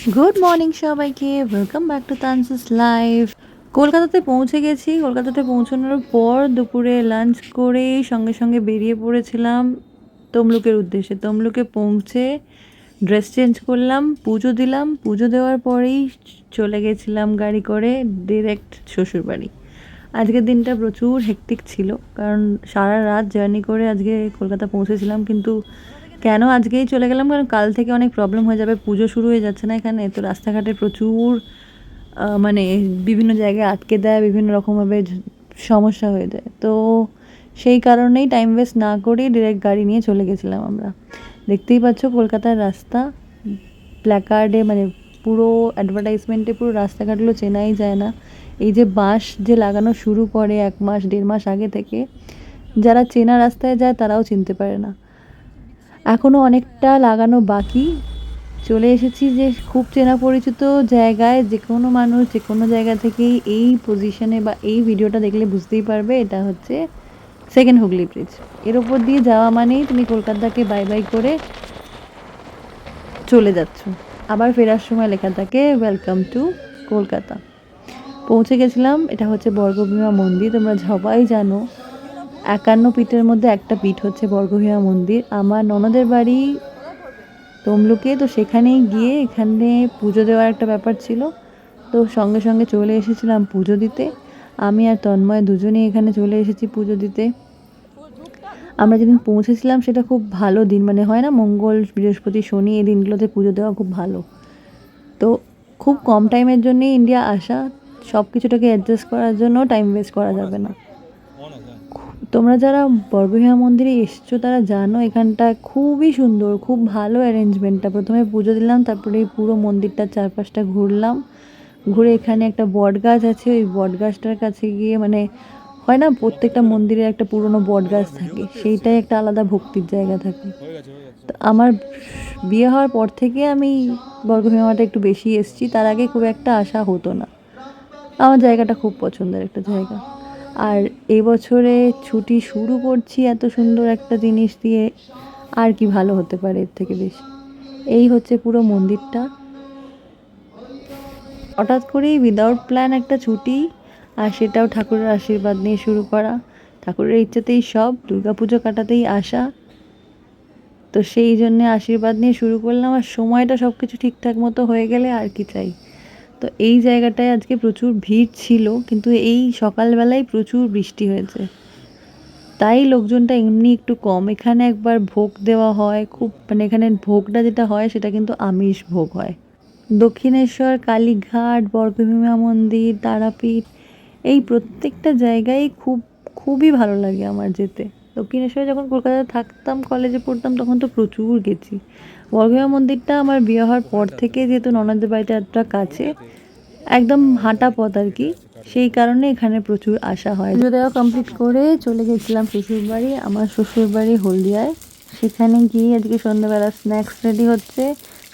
Good morning সবাইকে। Welcome back to Tansis life কলকাতাতে পৌঁছে গেছি। কলকাতাতে পৌঁছানোর পর দুপুরে লাঞ্চ করে সঙ্গে সঙ্গে বেরিয়ে পড়েছিলাম তমলুকের উদ্দেশ্যে। তমলুকে পৌঁছে ড্রেস চেঞ্জ করলাম, পুজো দিলাম। পুজো দেওয়ার পরেই চলে গেছিলাম গাড়ি করে ডিরেক্ট শ্বশুরবাড়ি। আজকের দিনটা প্রচুর হেকটিক ছিল, কারণ সারা রাত জার্নি করে আজকে কলকাতা পৌঁছেছিলাম, কিন্তু কেন আজকেই চলে গেলাম? কারণ কাল থেকে অনেক প্রবলেম হয়ে যাবে, পুজো শুরু হয়ে যাচ্ছে না এখানে। তো রাস্তাঘাটে প্রচুর মানে বিভিন্ন জায়গায় আটকে দেয়, বিভিন্ন রকমভাবে সমস্যা হয়ে যায়। তো সেই কারণেই টাইম ওয়েস্ট না করেই ডিরেক্ট গাড়ি নিয়ে চলে গেছিলাম আমরা। দেখতেই পাচ্ছ কলকাতার রাস্তা প্ল্যাকার্ডে মানে পুরো অ্যাডভার্টাইজমেন্টে পুরো রাস্তাঘাটগুলো চেনাই যায় না। এই যে বাঁশ যে লাগানো শুরু করে এক মাস, দেড় মাস আগে থেকে, যারা চেনা রাস্তায় যায় তারাও চিনতে পারে না। এখনও অনেকটা লাগানো বাকি। চলে এসেছি যে খুব চেনা পরিচিত জায়গায়, যে কোনো মানুষ যে কোনো জায়গা থেকেই এই পজিশনে বা এই ভিডিওটা দেখলে বুঝতেই পারবে, এটা হচ্ছে সেকেন্ড হুগলি ব্রিজের ওপর দিয়ে যাওয়া মানেই তুমি কলকাতাকে বাই বাই করে চলে যাচ্ছ। আবার ফেরার সময় লেখা থাকে ওয়েলকাম টু কলকাতা। পৌঁছে গেছিলাম, এটা হচ্ছে বর্গভীমা মন্দির, তোমরা সবাই জানো। একান্ন পীঠের মধ্যে একটা পীঠ হচ্ছে বর্গভীমা মন্দির। আমার ননদের বাড়ি তমলুকে, তো সেখানেই গিয়ে এখানে পুজো দেওয়ার একটা ব্যাপার ছিল। তো সঙ্গে সঙ্গে চলে এসেছিলাম পুজো দিতে। আমি আর তন্ময় দুজনেই এখানে চলে এসেছি পুজো দিতে। আমরা যেদিন পৌঁছেছিলাম, সেটা খুব ভালো দিন। মানে হয় না, মঙ্গল, বৃহস্পতি, শনি এই দিনগুলোতে পুজো দেওয়া খুব ভালো। তো খুব কম টাইমের জন্যই ইন্ডিয়া আসা। সব কিছুটাকে অ্যাডজাস্ট করার জন্য টাইম ওয়েস্ট করা যাবে না। তোমরা যারা বর্গভীমা মন্দিরে এসছো তারা জানো এখানটা খুবই সুন্দর খুব ভালো অ্যারেঞ্জমেন্টটা। প্রথমে পুজো দিলাম তারপরে পুরো মন্দিরটার চারপাশটা ঘুরলাম। ঘুরে এখানে একটা বট গাছ আছে ওই বট গাছটার কাছে গিয়ে মানে হয় না প্রত্যেকটা মন্দিরে একটা পুরনো বট গাছ থাকে সেইটাই একটা আলাদা ভক্তির জায়গা থাকে। তো আমার বিয়ে হওয়ার পর থেকে আমি বর্গভীমাটা একটু বেশি এসেছি তার আগে খুব একটা আশা হতো না। আমার জায়গাটা খুব পছন্দের একটা জায়গা। আর এবছরে ছুটি শুরু করছি এত সুন্দর একটা জিনিস দিয়ে। আর কি ভালো হতে পারে এর থেকে বেশি। এই হচ্ছে পুরো মন্দিরটা। হঠাৎ করেই উইদাউট প্ল্যান একটা ছুটি আর সেটাও ঠাকুরের আশীর্বাদ নিয়ে শুরু করা। ঠাকুরের ইচ্ছাতেই সব, দুর্গাপুজো কাটাতেই আসা তো সেই জন্যে আশীর্বাদ নিয়ে শুরু করলাম আর সময়টা সব কিছু ঠিকঠাক মতো হয়ে গেলে আর কি চাই। তো এই জায়গাটায় আজকে প্রচুর ভিড় ছিল, কিন্তু এই সকালবেলায় প্রচুর বৃষ্টি হয়েছে। তাই লোকজনটা এমনি একটু কম। এখানে একবার ভোগ দেওয়া হয়, খুব মানে এখানে ভোগটা যেটা হয়, সেটা কিন্তু আমিষ ভোগ হয়। দক্ষিণেশ্বর, কালীঘাট বর্গভীমা মন্দির, তারাপীঠ, এই প্রত্যেকটা জায়গায় খুব, খুবই ভালো লাগে আমার যেতে। দক্ষিণেশ্বরে যখন কলকাতায় থাকতাম কলেজে পড়তাম, তখন তো প্রচুর গেছি। বর্গভীমা মন্দিরটা আমার বিয়ে হওয়ার পর থেকে যেহেতু ননদের বাড়িটা এতটা কাছে, একদম হাঁটা পথ আর কি। সেই কারণে এখানে প্রচুর আসা হয়। পুজো দেওয়া কমপ্লিট করে চলে গেছিলাম শ্বশুর বাড়ি আমার শ্বশুর বাড়ি হলদিয়ায়। সেখানে গিয়ে আজকে সন্ধ্যাবেলা স্ন্যাক্স রেডি হচ্ছে।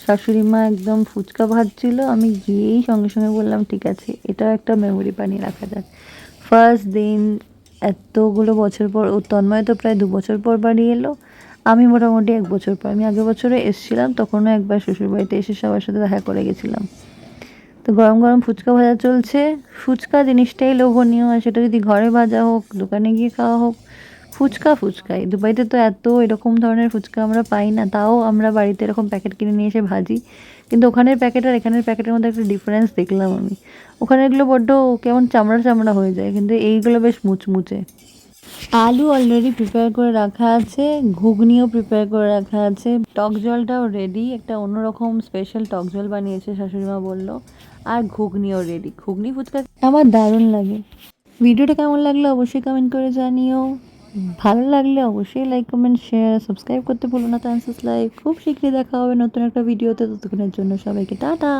শাশুড়ি মা একদম ফুচকা ভাজছিল আমি গিয়েই সঙ্গে সঙ্গে বললাম, ঠিক আছে, এটাও একটা মেমোরি বানিয়ে রাখা যাক। ফার্স্ট দিন এতগুলো বছর পর তন্ময় তো প্রায় দু বছর পর বাড়ি এলো। আমি মোটামুটি এক বছর পর, আমি আগের বছরে এসেছিলাম, তখনও একবার শ্বশুরবাড়িতে এসে সবার সাথে দেখা করে গেছিলাম। তো গরম গরম ফুচকা ভাজা চলছে। ফুচকা জিনিসটাই লোভনীয়, আর সেটা যদি ঘরে ভাজা হোক, দোকানে গিয়ে খাওয়া হোক ফুচকা, ফুচকাই। দুবাইতে তো এত এরকম ধরনের ফুচকা আমরা পাই না, তাও আমরা বাড়িতে এরকম প্যাকেট কিনে নিয়ে এসে ভাজি। কিন্তু ওখানের প্যাকেট আর এখানের প্যাকেটের মধ্যে একটা ডিফারেন্স দেখলাম আমি। ওখানে এগুলো বড্ড কেমন চামড়া চামড়া হয়ে যায়, কিন্তু এইগুলো বেশ মুচমুচে। আলু অলরেডি প্রিপেয়ার করে রাখা আছে, ঘুগনিও প্রিপেয়ার করে রাখা আছে। টক জলটাও রেডি একটা অন্যরকম স্পেশাল টক জল বানিয়েছে শাশুড়িমা বলল। আর ঘুগনিও রেডি ঘুগনি, ফুচকা আমার দারুণ লাগে। ভিডিওটা কেমন লাগল অবশ্যই কমেন্ট করে জানিও। ভালো লাগলে অবশ্যই লাইক কমেন্ট শেয়ার সাবস্ক্রাইব করতে ভুলো না। চান্সেস লাইক খুব শীঘ্রই দেখা হবে নতুন একটা ভিডিওতে ততক্ষণের জন্য সবাইকে টাটা।